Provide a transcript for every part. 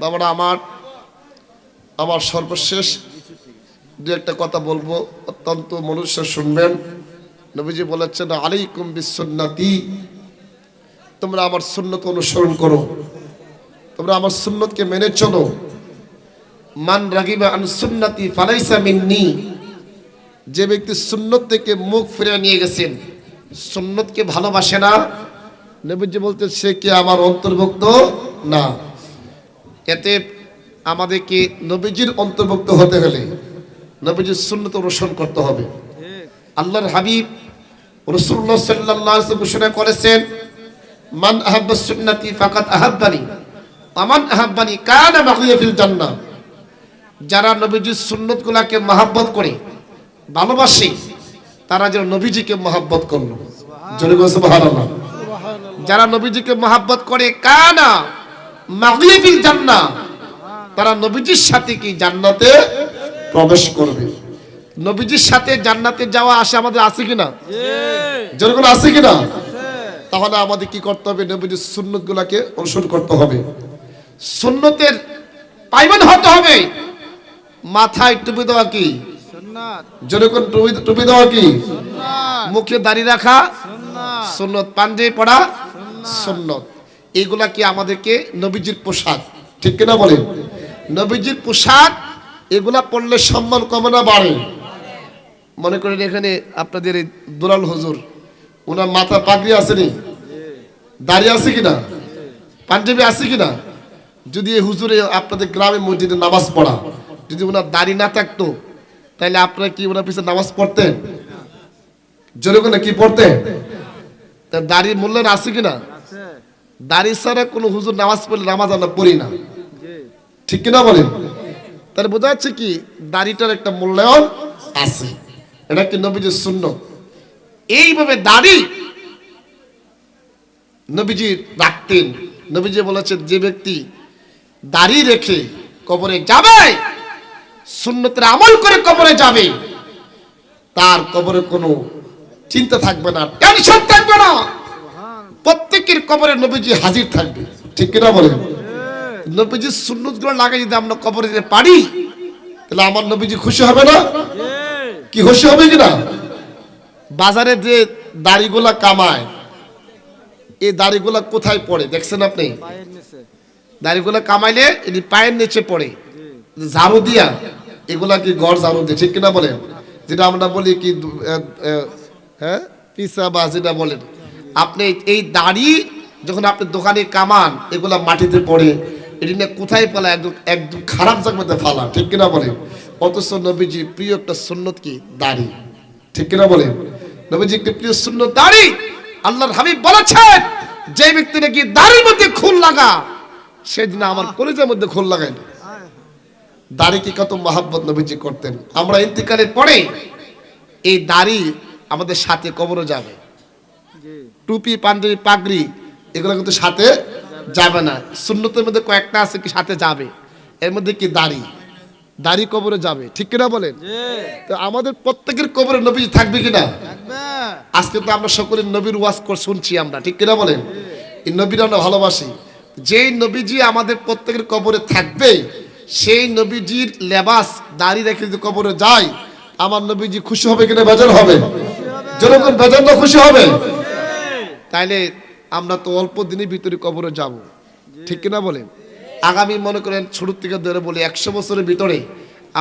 বাবারা, আমার আমার সর্বশেষ দু একটা কথা বলব। অত্যন্ত মনুষ্য শুনবেন। নবীজি বলেছেন, আলাইকুম বিশ্বন্নাতি তোমরা আমার সুন্নত অনুসরণ করো। তোমরা আমার সুন্নতকে মেনে চলো। মান রাগিবা আন সুন্নতি ফালাইসা মিন্নি। যে ব্যক্তি সুন্নত থেকে মুখ ফিরে নিয়ে গেছেন, সুন্নতকে ভালোবাসে না। নবীজি বলতে সে কি আমার অন্তর্ভুক্ত? না। এতে আমাদেরকে নবীজির অন্তর্ভুক্ত হতে গেলে নবীজির সুন্নত অনুসরণ করতে হবে। আল্লাহর হাবিব রসুল্লাহ সাল্লাহ ঘোষণা করেছেন মান আহাব্বা সুন্নতি ফাকাত আহাব্বানি আমান আহাব্বানি কানা বাকিয়া ফিল জান্নাহ। যারা নবীজির সুন্নতগুলাকে মহাব্বত করে, ভালোবাসে, তারা যেন নবীজিকে মহাব্বত করল। যারা নবীজিকে মহাব্বত করে, কানা মাগিয়া ফিল জান্নাহ। তারা নবীজির সাথে কি জান্নাতে প্রবেশ করবে? নবীজির সাথে জান্নাতে যাওয়া আসে আমাদের আছে কিনা? যেরকম আছে কিনা? তাহলে আমাদের কি করতে হবে? নবীজির সুন্নত গুলাকে অনুসরণ করতে হবে। সুন্নতের পাইবান হতে হবে। মাথায় টুপি দেওয়া কি? যেরকম টুপি দেওয়া কি? মুখে দাড়ি রাখা। সুন্নত। পাঞ্জাবি পড়া। সুন্নত। এইগুলা কি আমাদেরকে নবীজির পোশাক? ঠিক কিনা বলেন? নবীজির পোশাক, এগুলা পড়লে সম্মান কমে না, বাড়ে। মনে করেন এখানে আপনাদের এই দুলাল হুজুর ওনার মাথা পাগড়ি আসেনি দাঁড়িয়ে আছে কিনা? পাঞ্জাবি আছে কিনা? যদি এই হুজুরে আপনাদের গ্রামে মসজিদে নামাজ পড়া, যদি ওনার দাড়ি না থাকতো তাহলে আপনারা কি ওনার পিছনে নামাজ পড়তেন? জোরে কি পড়তেন? তা দাড়ির মূল্যায়ন আছে কিনা? দাড়ি ছাড়া কোনো হুজুর নামাজ পড়লে নামাজ আমরা পড়ি না। ঠিক কিনা বলেন? তাহলে বোঝা যাচ্ছে কি, দাড়িটার একটা মূল্যায়ন আছে। এটা কি নবীজির শূন্য এইভাবে দাড়ি নবীজি রাখতেন। নবীজি বলেছেন, যে ব্যক্তি দাড়ি রেখে কবরে যাবে, সুন্নতের আমল করে কবরে যাবে, তার কবরে কোনো চিন্তা থাকবে না, টেনশন থাকবে না। প্রত্যেকের কবরে নবীজি হাজির থাকবে। ঠিক কিনা বলেন? নবীজির সুন্নতগুলো লাগাই যদি আমরা কবরে দিতে পারি, তাহলে আমার নবীজি খুশি হবে না? কি খুশি হবে কিনা? বাজারে যে দাড়িগুলা কামায়, এই দাড়িগুলা কোথায় পড়ে? দেখছেন আপনি? দাড়িগুলা কামাইলে এটি পায়ের নিচে পড়ে। ঝাড়ু দিয়া, এগুলা কি গড় ঝাড়ু দিয়ে? ঠিক কিনা বলেন? যেটা আমরা বলি কি হ্যাঁ? পিসা বা যেটা বলেন। আপনি এই দাড়ি যখন আপনি দোকানে কামান এগুলা মাটিতে পড়ে, এটি নিয়ে কোথায় পালা? একদম একদম খারাপ জায়গাতে ফালা, ঠিক কিনা বলেন অথচ নবীজি প্রিয় একটা সুন্নত কি? দাড়ি, ঠিক কিনা বলেন নবীজি একটি প্রিয় সুন্নত দাড়ি আল্লাহর হাবিব বলেছেন, যে ব্যক্তি নাকি দাড়ির মধ্যে খুন লাগা, সেদিন আমার কলেজের মধ্যে খুন লাগাই দাড়িকে কত মহাব্বত নবীজি করতেন। আমরা ইন্তিকালের পরে এই দাড়ি আমাদের সাথে কবরও যাবে। টুপি পাঞ্জাবি পাগড়ি এগুলো কিন্তু সাথে যাবে না। সুন্নতের মধ্যে কয়েকটা আছে কি সাথে যাবে এর মধ্যে কি দাড়ি? দাড়ি কবরে যাবে ঠিক কিনা বলেন? তো আমাদের প্রত্যেকের কবরে নবী থাকবে কিনা? আজকে তো আমরা সকলের নবীর ওয়াজ কর শুনছি আমরা ঠিক কিনা বলেন? এই নবীর আমরা ভালোবাসি। যেই নবীজি আমাদের প্রত্যেকের কবরে থাকবে সেই নবীজির লেবাস দাড়ি রেখে যদি কবরে যায় আমার নবীজি খুশি হবে কিনা বেজার হবে? যেরকম বেজার না খুশি হবে? তাইলে আমরা তো অল্প দিনের ভিতরে কবরে যাব। ঠিক কিনা বলেন? আগামী মনে করেন ছোট থেকে ধরে বলি একশো বছরের ভিতরে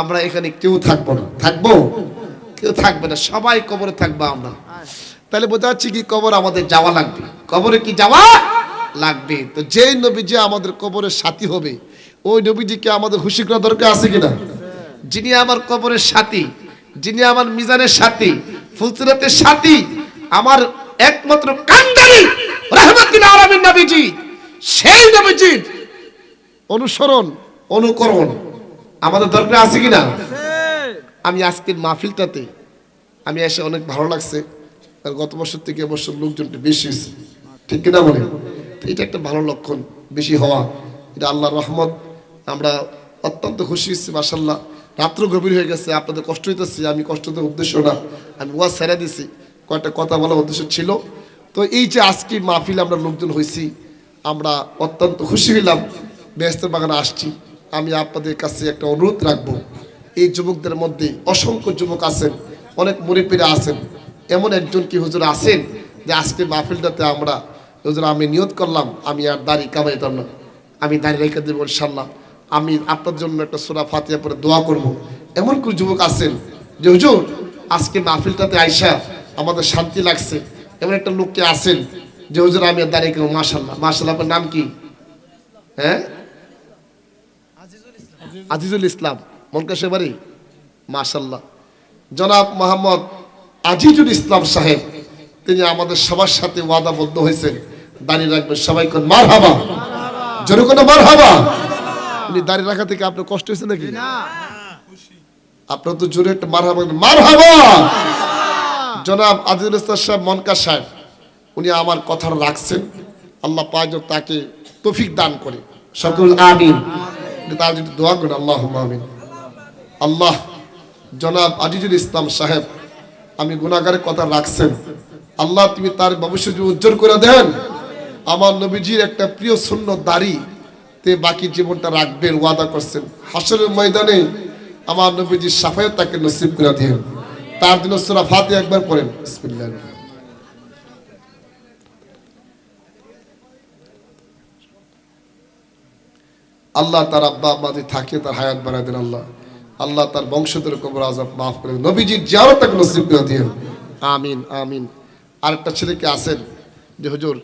আমরা এখানে কেউ থাকব না। থাকব? কেউ থাকবে না। সবাই কবরে থাকব আমরা। তাহলে বোঝা যাচ্ছে কি কবর আমাদের যাওয়া লাগবে। কবরে কি যাওয়া লাগবে? তো যেই নবীজি আমাদের কবরের সাথী হবে, ওই নবীজিকে আমাদের খুশি করা দরকার আছে কিনা? যিনি আমার কবরের সাথী, যিনি আমার মিজানের সাথী, ফুলসিরাতের সাথী, আমার একমাত্র কান্দারি রহমতুল আলমীর নবীজি। সেই নবীজির অনুসরণ, অনুকরণ আমাদের দরকার আছে কিনা? আমি আজকের মাহফিলটাতে, আমি এসে অনেক ভালো লাগছে। আর গত বছর থেকে এবছর লোকজনটা বেশি। ঠিক কিনা বলেন? তো এটা একটা ভালো লক্ষণ, বেশি হওয়া। এটা আল্লাহর রহমত। আমরা অত্যন্ত খুশি হয়েছি মাসাল্লাহ রাত্র গভীর হয়ে গেছে, আপনাদের কষ্ট হইতেছে, আমি কষ্ট দেওয়ার উদ্দেশ্য না। আমি ওয়া ছেড়ে দিছি। কয়েকটা কথা বলার উদ্দেশ্য ছিল। তো এই যে আজকে মাহফিল আমরা লোকজন হয়েছি, আমরা অত্যন্ত খুশি হইলাম। বেহেস্তের বাগানে আসছি। আমি আপনাদের কাছে একটা অনুরোধ রাখব। এই যুবকদের মধ্যে অসংখ্য যুবক আছেন, অনেক মুরিপিরা আছেন। এমন একজন কি হুজুর আছেন যে আজকে মাহফিলটাতে আমরা, হুজুর, আমি নিয়ত করলাম, আমি আর দাড়ি কামাইতাম না। আমি দাঁড়িয়ে রেখে দেবো ইনশাল্লাহ আমি আপনার জন্য একটা সোনা ফাতিয়া পরে দোয়া করব। এমন কোন যুবক আছেন যে, হুজুর, আজকে মাহফিলটাতে আইসা আমাদের শান্তি লাগছে। এমন একটা লোককে আছেন যে হুজুর আমি দাঁড়িয়ে করব মাশাল্লাহ মাশাল্লাহ আপনার নাম কি? হ্যাঁ? আজিজুল ইসলাম। মনকাশে বাড়ি? মাশাল্লাহ জনাব মোহাম্মদ আজিজুল ইসলাম সাহেব তিনি আমাদের সবার সাথে ওয়াদাবদ্ধ হয়েছেন। দাঁড়িয়ে রাখবেন সবাই কোন মার হাবা জোরে কোনো মার হাবা উনি দাঁড়িয়ে রাখা থেকে আপনার কষ্ট হয়েছে নাকি? আপনার তো জোরে একটা মার হাবা মার হাবা জনাব আজিজুল ইসলাম সাহেব মনকা সাহেব উনি আমার কথা রাখছেন। আল্লাহ পাক তাকে তৌফিক দান করে। সকল আমিন। তার যদি দোয়া করেন আল্লাহ আমিন। আল্লাহ জনাব আজিজুল ইসলাম সাহেব আমি গুণাগারের কথা রাখছেন। আল্লাহ তুমি তার ভবিষ্যৎ উজ্জ্বল করে দেন। আমার নবীজির একটা প্রিয় শূন্য দাড়ি তে বাকি জীবনটা রাখবেন ওয়াদা করছেন। হাসরের ময়দানে আমার নবীজির সাফায়ত তাকে নসিব করে দেন। তার জন্য সুরা ফাতে একবার পড়েন। বিসমিল্লাহ আল্লাহ তার আব্বা আম্মাদি থাকে, তার হায়াত বাড়ায় দেন আল্লাহ। আল্লাহ তার বংশধর কবর আজাব মাফ করে নবীজির জিয়ারত তাকে নসিব করে দিন। আমিন আমিন। আরেকটা ছেলেকে আছেন যে, হুজুর,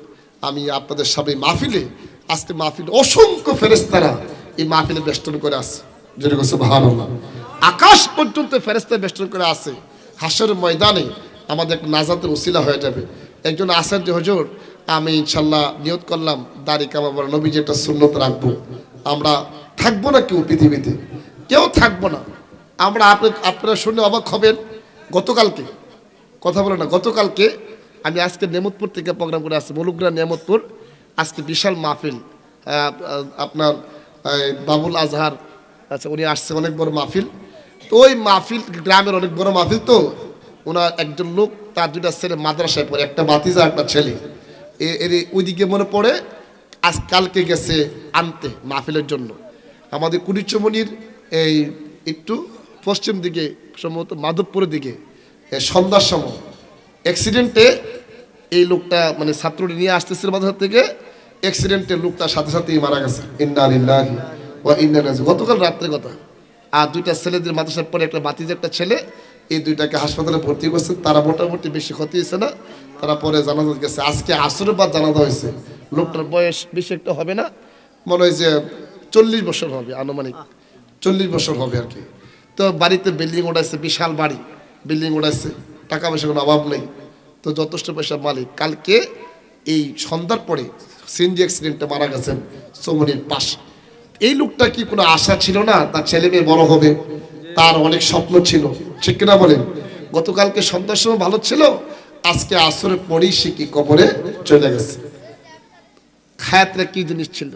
আমি আপনাদের সবাই মাহফিলে, আজকে মাহফিল অসংখ্য ফেরেস্তারা এই মাহফিলে বেষ্টন করে আছে। যেটা কথা ভালো আকাশ পর্যন্ত ফেরেস্তা বেষ্টন করে আছে। হাসর ময়দানে আমাদের নাজাতের উসিলা হয়ে যাবে। একজন আসেন যে, হুজুর, আমি ইনশাল্লাহ নিয়ত করলাম, দাড়ি কামাবার নবীজি একটা সুন্নত রাখব। আমরা থাকব না কেউ পৃথিবীতে। কেউ থাকব না। আমরা আপনি, আপনারা শুনে অবাক হবেন, গতকালকে, কথা বলে না, গতকালকে আমি আজকে নেমতপুর থেকে প্রোগ্রাম করে আসছি মলুগ্রা নেমতপুর। আজকে বিশাল মাহফিল আপনার বাবুল আজহার আচ্ছা উনি আসছে, অনেক বড় মাহফিল। তো ওই মাহফিল, গ্রামের অনেক বড় মাহফিল তো, ওনার একজন লোক, তার দুটা ছেলে মাদ্রাসায় পড়ে, একটা বাতিজা, একটা ছেলে। এর ওইদিকে মনে পড়ে, আজ কালকে গেছে আনতে মাহফিলের জন্য। আমাদের কুড়িচমনির এই একটু পশ্চিম দিকে, সম্ভবত মাধবপুরের দিকে সন্ধ্যার সময়। অ্যাক্সিডেন্টে এই লোকটা মানে ছাত্রটি নিয়ে আসতেছিল মাদ্রাসা থেকে অ্যাক্সিডেন্টে লোকটা সাথে সাথেই মারা গেছে। ইন্না লিল্লাহি ওয়া ইন্না গতকাল রাত্রে কথা। আর দুইটা ছেলেদের মাদ্রাসার পরে একটা বাতিজ, একটা ছেলে, এই দুইটাকে হাসপাতালে ভর্তি করছে। তারা মোটামুটি বেশি ক্ষতি হয়েছে না। তারা পরে জানাজা গেছে আজকে আসরের বাদ জানাজা হয়েছে। লোকটার বয়স বেশি একটা হবে না। মনে হয় যে চল্লিশ বছর হবে, আনুমানিক। চল্লিশ বছর হবে আর কি। তো বাড়িতে বিল্ডিং উঠাইছে, বিশাল বাড়ি। বিল্ডিং উঠাইছে। টাকা পয়সা কোনো অভাব নেই। তো যথেষ্ট পয়সা মালিক। কালকে এই সন্ধ্যার পরে সিনজি অ্যাক্সিডেন্টে মারা গেছেন চৌমনির পাশ। এই লোকটা কি কোনো আশা ছিল না? তার ছেলে মেয়ে বড় হবে। তার অনেক স্বপ্ন ছিল। ঠিক কিনা বলেন? গতকালকে সন্ধ্যার সময় ভালো ছিল? আজকে আসরের পরেই সে কি কবরে চলে গেছে। খায়াতরা কি জিনিস ছিল?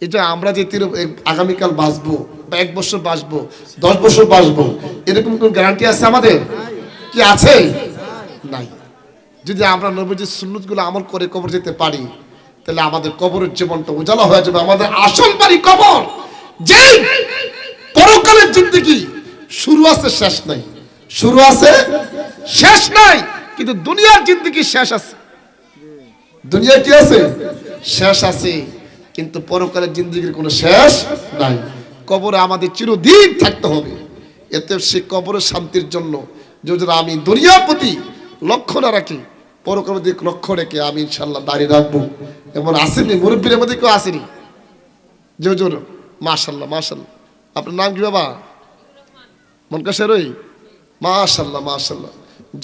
এটা আমরা যে তির আগামীকাল বাঁচবো, বা এক বছর বাঁচবো, দশ বছর বাঁচবো, এরকম কোন গ্যারান্টি আছে আমাদের? কি আছে? নাই। যদি আমরা নবীজির সুন্নতগুলো আমল করে কবর যেতে পারি তাহলে আমাদের কবরের জীবনটা উজালা হয়ে যাবে। আমাদের আসল বাড়ি কবর। যে পরকালের জিন্দগি শুরু আছে, শেষ নাই। শুরু আছে, শেষ নাই, কিন্তু দুনিয়ার জিন্দগি শেষ আছে। দুনিয়া কি আছে? শেষ আছে, কিন্তু পরকালের জিন্দগির কোনো শেষ নাই। কবরে আমাদের চিরদিন থাকতে হবে। এতে সে কবরের শান্তির জন্য যদি আমি দুনিয়ার প্রতি লক্ষ্য না রাখি পরকালের দিকে লক্ষ্য রেখে আমি ইনশাল্লাহ দাঁড়িয়ে রাখব। এমন আসেনি মুরব্বীর মধ্যে কেউ আসেনি। যে হুজুর মাশাল্লাহ মাশাল্লাহ আপনার নাম কি বাবা? মনকাশের ওই মাশাল্লাহ মাশাল্লাহ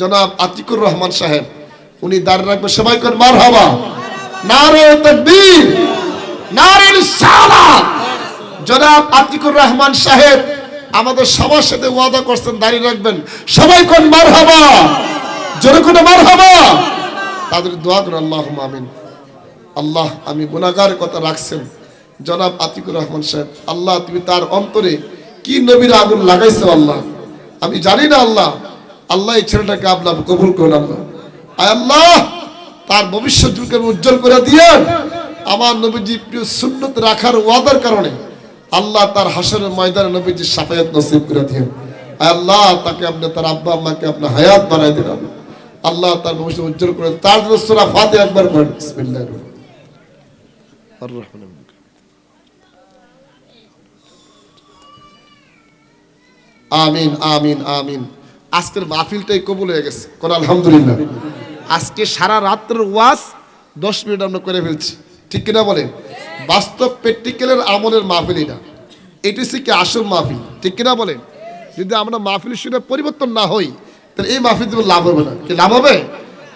জনাব আতিকুর রহমান সাহেব, উনি দাঁড়িয়ে রাখবে সবাই করে মার হবা নারে তকবীর, নারে জনাব আতিকুর রহমান সাহেব, আমাদের সবার সাথে ওয়াদা করছেন, দাঁড়িয়ে রাখবেন। সবাই কোন মার হবা জোরে কোন মার হবা তাদের দোয়া করে আল্লাহ আমিন। আল্লাহ, আমি গুনাগার কথা রাখছেন। জনাব আতিকুর রহমান সাহেব, আল্লাহ, তুমি তার অন্তরে কি নবীর আগুন লাগাইছো আল্লাহ? আমি জানি না আল্লাহ। আল্লাহ এই ছেলেটাকে আপনার কবুল করুন আল্লাহ। আয় আল্লাহ, তার ভবিষ্যৎ যুগকে উজ্জ্বল করে দিয়ে আমার নবীজি প্রিয় সুন্নত রাখার ওয়াদার কারণে আল্লাহ তার হাসরের ময়দানে নবীজি সাফায়াত নসিব করে দিন আল্লাহ, তাকে আপনি তার আব্বা আম্মাকে আপনার হায়াত বানাই দিন আপনি। আল্লাহ তার ভবিষ্যৎ উজ্জ্বল করে তার জন্য সূরা ফাতিহা একবার পড়েন। বিসমিল্লাহির রহমানির রহিম। আমিন আমিন আমিন। আজকের মাহফিলটাই কবুল হয়ে গেছে। কোন আলহামদুলিল্লাহ। আজকে সারা রাত্রের ওয়াজ দশ মিনিট আমরা করে ফেলছি। ঠিক কিনা বলেন? বাস্তব প্র্যাকটিক্যালের আমলের মাহফিল এটা। এটি হচ্ছে কি আসল মাহফিল? ঠিক কিনা বলেন? যদি আমরা মাহফিল শুনে পরিবর্তন না হই তাহলে এই মাহফিল তোমার লাভ হবে না। কি লাভ হবে?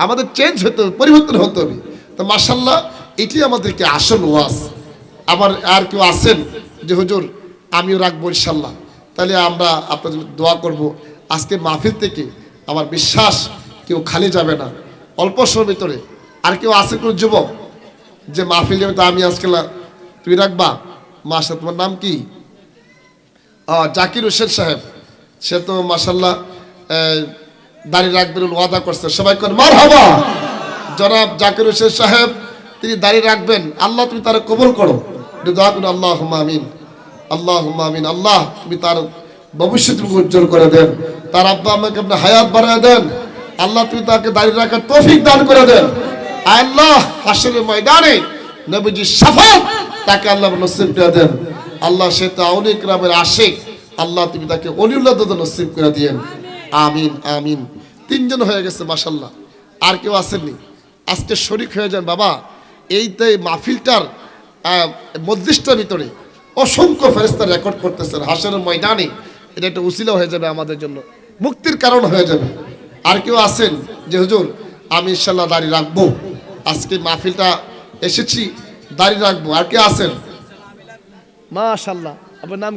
আমাদের চেঞ্জ হতে হবে, পরিবর্তন হতে হবে। তো মার্শাল্লাহ এটি আমাদেরকে আসল ওয়াজ। আবার আর কেউ আছেন যে, হুজুর, আমিও রাখব ইনশাল্লাহ তাহলে আমরা জন্য দোয়া করব। আজকে মাহফিল থেকে আমার বিশ্বাস কেউ খালি যাবে না। অল্প সময়ের ভিতরে আর কেউ আছে কোনো যুবক যে, মাহফিল যাবে তো আমি আজকে তুই রাখবা? মাসা তোমার নাম কি? জাকির হোসেন সাহেব। সে তো মাসাল্লাহ দাড়ি রাখবেন ওয়াদা করছে সবাই কর মার হবা জনাব জাকির হোসেন সাহেব, তিনি দাড়ি রাখবেন। আল্লাহ, তুমি তারা কবল করো। দোয়া করুন আল্লাহ আমিন। আল্লাহ আমিন। আল্লাহ, তুমি তার ভবিষ্যৎ উজ্জ্বল করে দেন। তার আব্বা আমাকে আপনি হায়াত বাড়ায় দেন। আল্লাহ, তুমি তাকে দাঁড়িয়ে রাখার তৌফিক দান করে দেন। আল্লাহ, হাসরের ময়দানে নবীজি সাফাত তাকে আল্লাহ নসিব করে দেন। আল্লাহ, সে তা অনেক রামের আশেক। আল্লাহ, তুমি তাকে অলিউল্লাহ নসিব করে দিয়েন। আমিন আমিন। তিনজন হয়ে গেছে মাসাল্লাহ আর কেউ আসেননি। আজকে শরিক হয়ে যান বাবা। এইটাই মাহফিলটার আহ, মধ্যিষ্টার ভিতরে অসংখ্য ফেরেস্তা রেকর্ড করতেছেন হাসরের ময়দানে। এটা একটা উসিলা হয়ে যাবে আমাদের জন্য। মুক্তির কারণ হয়ে যাবে। আর কেউ আছেন? যে হুজুর আমি ইনশাল্লাহ দাঁড়িয়ে রাখব। আজকে মাহফিলটা এসেছি দাড়ি রাখব। আর কে আছেন? মাশাল্লাহ আপনার নাম